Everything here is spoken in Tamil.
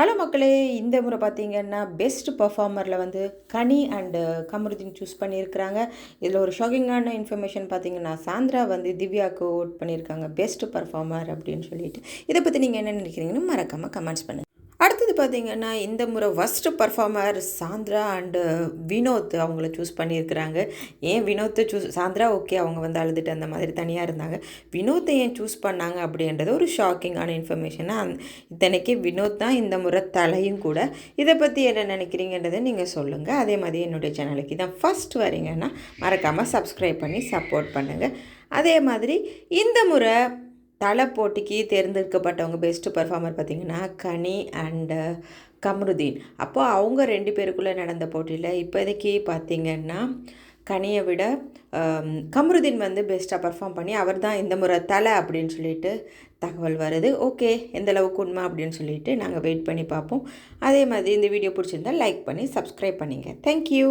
ஹலோ மக்களே இந்த முறை பார்த்தீங்கன்னா பெஸ்ட் பர்ஃபார்மரில் வந்து கனி அண்டு uh, கமருதீன் சூஸ் பண்ணியிருக்கிறாங்க. இதில் ஒரு ஷாக்கிங்கான இன்ஃபர்மேஷன் பார்த்தீங்கன்னா சாந்திரா வந்து திவ்யாவுக்கு ஓட் பண்ணியிருக்காங்க. பெஸ்ட் பர்ஃபார்மர் அப்படின்னு சொல்லிட்டு. இதை பற்றி நீங்கள் என்ன நினைக்கிறீங்கன்னு மறக்காமல் கமெண்ட்ஸ் பண்ணுங்கள் அடுத்தது பார்த்தீங்கன்னா இந்த முறை first performer Sandra and Vinoth அவங்கள சூஸ் பண்ணியிருக்கிறாங்க. ஏன் வினோத்தை சூஸ் சாந்திரா ஓகே அவங்க வந்து அழுதுட்டு அந்த மாதிரி தனியாக இருந்தாங்க. வினோத்தை ஏன் சூஸ் பண்ணாங்க அப்படின்றது ஒரு ஷாக்கிங்கான இன்ஃபர்மேஷனாக அந் இத்தனைக்கு வினோத் தான் இந்த முறை தலையும் கூட. இதை பற்றி என்ன நினைக்கிறீங்கன்றதை நீங்கள் சொல்லுங்கள் அதே மாதிரி என்னுடைய சேனலுக்கு இதான் ஃபஸ்ட் வரீங்கன்னா மறக்காமல் சப்ஸ்கிரைப் பண்ணி சப்போர்ட் பண்ணுங்கள் அதே மாதிரி இந்த முறை தலை போட்டிக்கு தேர்ந்தெடுக்கப்பட்டவங்க பெஸ்ட்டு பர்ஃபார்மர் பார்த்திங்கன்னா கனி அண்டு uh, கம்ருதீன். அப்போது அவங்க ரெண்டு பேருக்குள்ளே நடந்த போட்டியில் இப்போதைக்கு பார்த்திங்கன்னா கனியை விட um, கம்ருதீன் வந்து பெஸ்ட்டாக பர்ஃபார்ம் பண்ணி அவர் தான் இந்த முறை தலை அப்படின்னு சொல்லிட்டு தகவல் வருது. ஓகே எந்தளவுக்கு உண்மை அப்படின்னு சொல்லிட்டு நாங்கள் வெயிட் பண்ணி பார்ப்போம். அதே மாதிரி இந்த வீடியோ பிடிச்சிருந்தா லைக் பண்ணி சப்ஸ்கிரைப் பண்ணிங்க. தேங்க்யூ